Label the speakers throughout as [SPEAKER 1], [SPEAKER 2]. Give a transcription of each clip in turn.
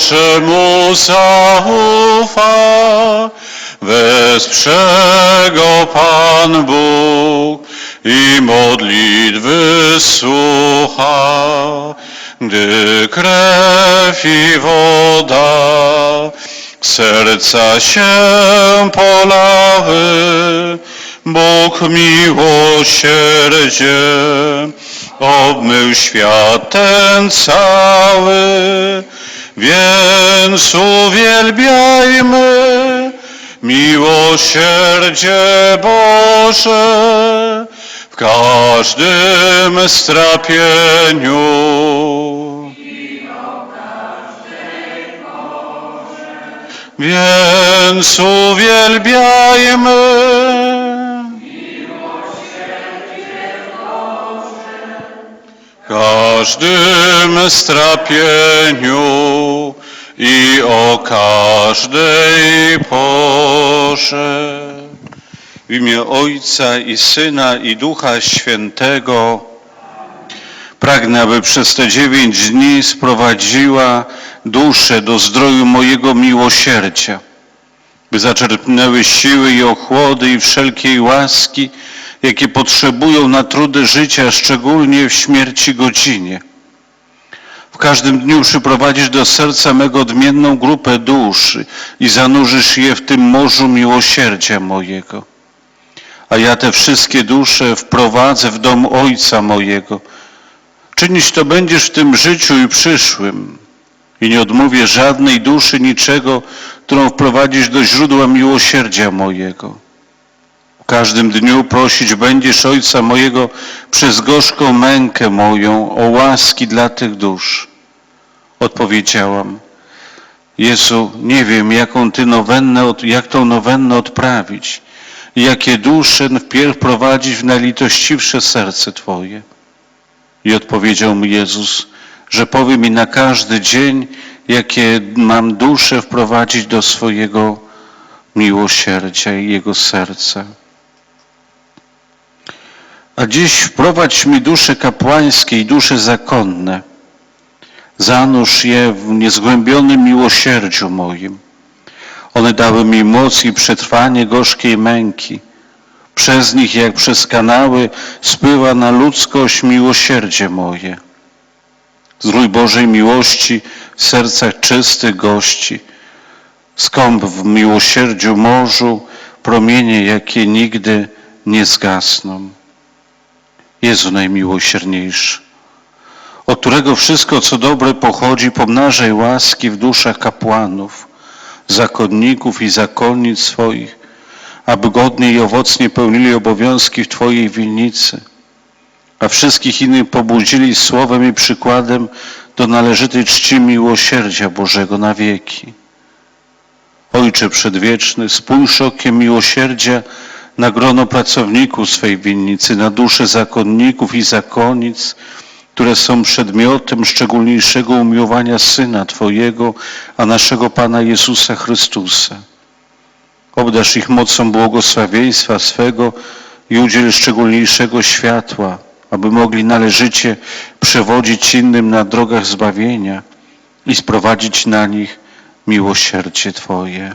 [SPEAKER 1] Bożemu zaufa, wesprze go Pan Bóg i modlitwy słucha. Gdy krew i woda serca się polały, Bóg miłosierdzie obmył świat ten cały, więc uwielbiajmy miłosierdzie Boże w każdym strapieniu. Więc uwielbiajmy każdym strapieniu i o każdej porze. W imię Ojca i Syna i Ducha Świętego pragnę, aby przez te dziewięć dni sprowadziła duszę do zdroju mojego miłosierdzia, by zaczerpnęły siły i ochłody i wszelkiej łaski, jakie potrzebują na trudy życia, szczególnie w śmierci godzinie. W każdym dniu przyprowadzisz do serca mego odmienną grupę duszy i zanurzysz je w tym morzu miłosierdzia mojego. A ja te wszystkie dusze wprowadzę w dom Ojca mojego. Czynić to będziesz w tym życiu i przyszłym. I nie odmówię żadnej duszy niczego, którą wprowadzisz do źródła miłosierdzia mojego. Każdym dniu prosić będziesz Ojca mojego przez gorzką mękę moją o łaski dla tych dusz. Odpowiedziałam, Jezu, nie wiem, jaką Ty nowennę, jak tą nowennę odprawić jakie dusze wpierw prowadzić w najlitościwsze serce Twoje. I odpowiedział mi Jezus, że powie mi na każdy dzień, jakie mam dusze wprowadzić do swojego miłosierdzia i Jego serca. A dziś wprowadź mi dusze kapłańskie i dusze zakonne. Zanurz je w niezgłębionym miłosierdziu moim. One dały mi moc i przetrwanie gorzkiej męki. Przez nich, jak przez kanały, spływa na ludzkość miłosierdzie moje. Zrój Bożej miłości w sercach czystych gości. Skąp w miłosierdziu morzu promienie, jakie nigdy nie zgasną. Jezu najmiłosierniejszy, od którego wszystko, co dobre pochodzi, pomnażaj łaski w duszach kapłanów, zakonników i zakonnic swoich, aby godnie i owocnie pełnili obowiązki w Twojej winnicy, a wszystkich innych pobudzili słowem i przykładem do należytej czci miłosierdzia Bożego na wieki. Ojcze Przedwieczny, spójrz okiem miłosierdzia na grono pracowników swej winnicy, na dusze zakonników i zakonnic, które są przedmiotem szczególniejszego umiłowania Syna Twojego, a naszego Pana Jezusa Chrystusa. Obdasz ich mocą błogosławieństwa swego i udziel szczególniejszego światła, aby mogli należycie przewodzić innym na drogach zbawienia i sprowadzić na nich miłosierdzie Twoje.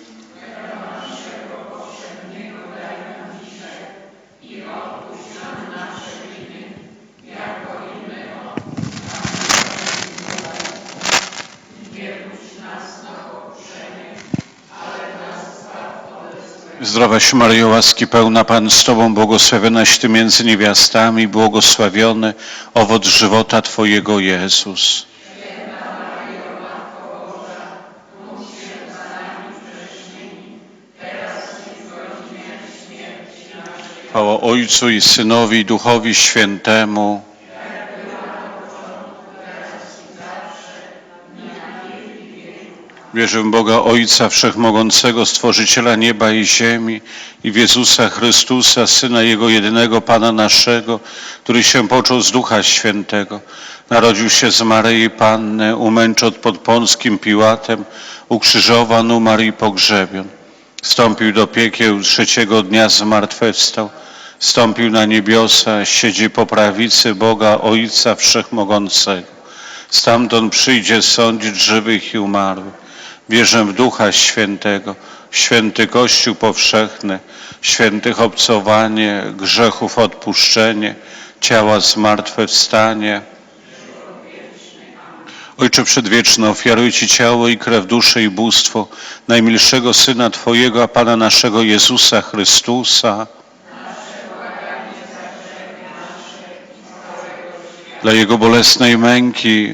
[SPEAKER 1] Zdrowaś Maryjo, łaski pełna Pan z Tobą, błogosławionaś Ty między niewiastami, błogosławiony owoc żywota Twojego Jezus. Chwała Ojcu i Synowi Duchowi Świętemu. Wierzę w Boga Ojca Wszechmogącego, Stworzyciela nieba i ziemi i w Jezusa Chrystusa, Syna Jego jedynego Pana naszego, który się począł z Ducha Świętego. Narodził się z Maryi Panny, umęczony pod Pąckim Piłatem, ukrzyżowan, umarł i pogrzebion. Wstąpił do piekieł, trzeciego dnia zmartwychwstał. Wstąpił na niebiosa, siedzi po prawicy Boga Ojca Wszechmogącego. Stamtąd przyjdzie sądzić żywych i umarłych. Wierzę w Ducha Świętego, święty Kościół powszechny, świętych obcowanie, grzechów odpuszczenie, ciała zmartwychwstanie. Ojcze Przedwieczny, ofiaruję Ci ciało i krew, duszę i bóstwo najmilszego Syna Twojego, a Pana naszego Jezusa Chrystusa, dla Jego bolesnej męki,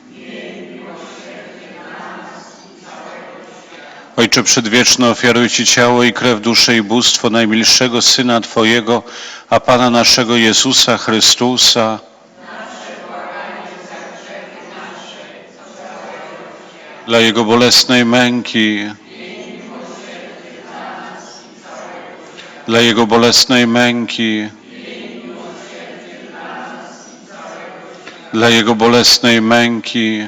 [SPEAKER 1] Ojcze Przedwieczny, ofiaruję Ci ciało i krew, duszę i bóstwo najmilszego Syna Twojego, a Pana naszego Jezusa Chrystusa, dla Jego bolesnej męki, dla Jego bolesnej męki, dla Jego bolesnej męki,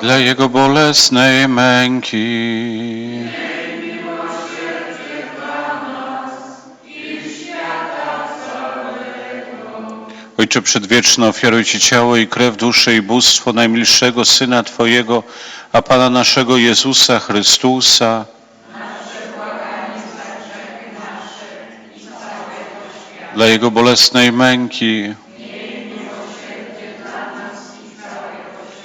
[SPEAKER 1] Dla Jego bolesnej męki. Ojcze Przedwieczny, ofiaruj Ci ciało i krew, duszę i bóstwo najmilszego Syna Twojego, a Pana naszego Jezusa Chrystusa, dla Jego bolesnej męki,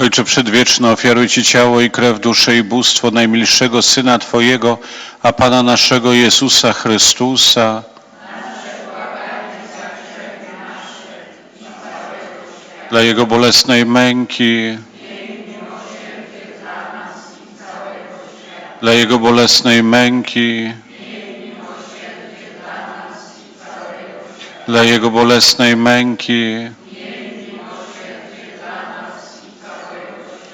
[SPEAKER 1] Ojcze Przedwieczny, ofiaruj Ci ciało i krew, duszę i bóstwo najmilszego Syna Twojego, a Pana naszego Jezusa Chrystusa, dla Jego bolesnej męki, dla Jego bolesnej męki, dla Jego bolesnej męki,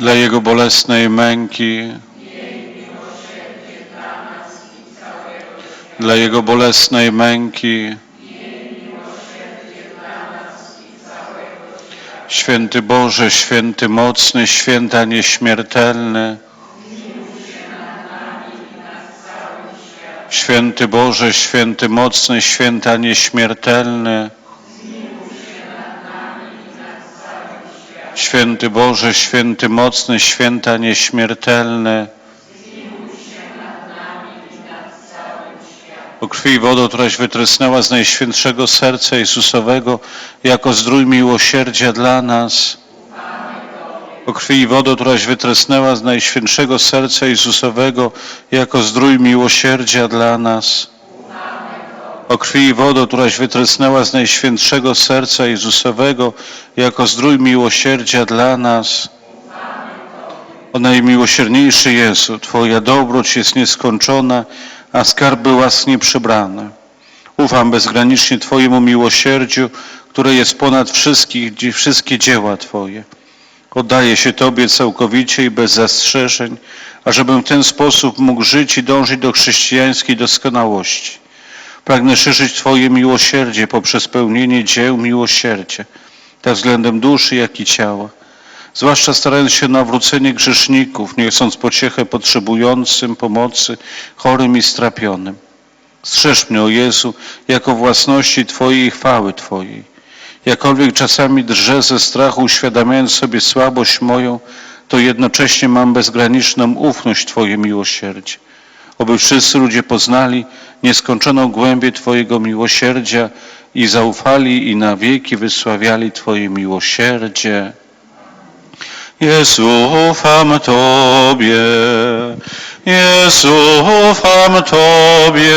[SPEAKER 1] dla Jego bolesnej męki, dla Jego bolesnej męki. Święty Boże, święty mocny, święta nieśmiertelny. Święty Boże, święty mocny, święta nieśmiertelny. Święty Boże, święty mocny, święta nieśmiertelny. O krwi i wodę, któraś wytrysnęła z Najświętszego Serca Jezusowego jako zdrój miłosierdzia dla nas. O krwi i wodę, któraś wytrysnęła z Najświętszego Serca Jezusowego jako zdrój miłosierdzia dla nas. O krwi i wodę, któraś wytrysnęła z Najświętszego Serca Jezusowego jako zdrój miłosierdzia dla nas. O najmiłosierniejszy Jezu, Twoja dobroć jest nieskończona, a skarby łask nieprzebrane. Ufam bezgranicznie Twojemu miłosierdziu, które jest ponad wszystkich, wszystkie dzieła Twoje. Oddaję się Tobie całkowicie i bez zastrzeżeń, ażebym w ten sposób mógł żyć i dążyć do chrześcijańskiej doskonałości. Pragnę szerzyć Twoje miłosierdzie poprzez pełnienie dzieł miłosierdzia, tak względem duszy, jak i ciała. Zwłaszcza starając się nawrócenie grzeszników, nie chcąc pociechę potrzebującym pomocy, chorym i strapionym. Strzeż mnie, o Jezu, jako własności Twojej i chwały Twojej. Jakkolwiek czasami drżę ze strachu, uświadamiając sobie słabość moją, to jednocześnie mam bezgraniczną ufność Twoje miłosierdzie. Oby wszyscy ludzie poznali nieskończoną głębię Twojego miłosierdzia i zaufali i na wieki wysławiali Twoje miłosierdzie. Jezu, ufam Tobie. Jezu, ufam Tobie.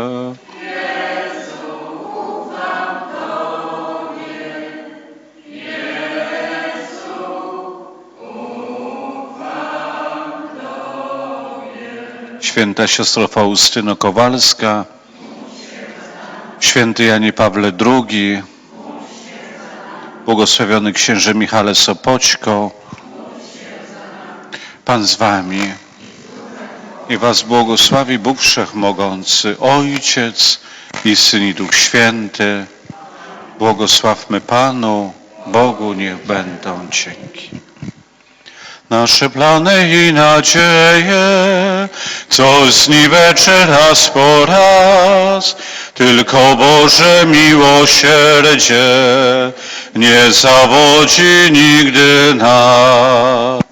[SPEAKER 1] Święta siostro Faustyno Kowalska, święty Janie Pawle II, błogosławiony księże Michale Sopoćko, Pan z wami. I was błogosławi Bóg Wszechmogący, Ojciec i Syn i Duch Święty. Błogosławmy Panu, Bogu niech będą dzięki. Nasze plany i nadzieje, co zniweczy raz po raz, tylko Boże miłosierdzie nie zawodzi nigdy nas.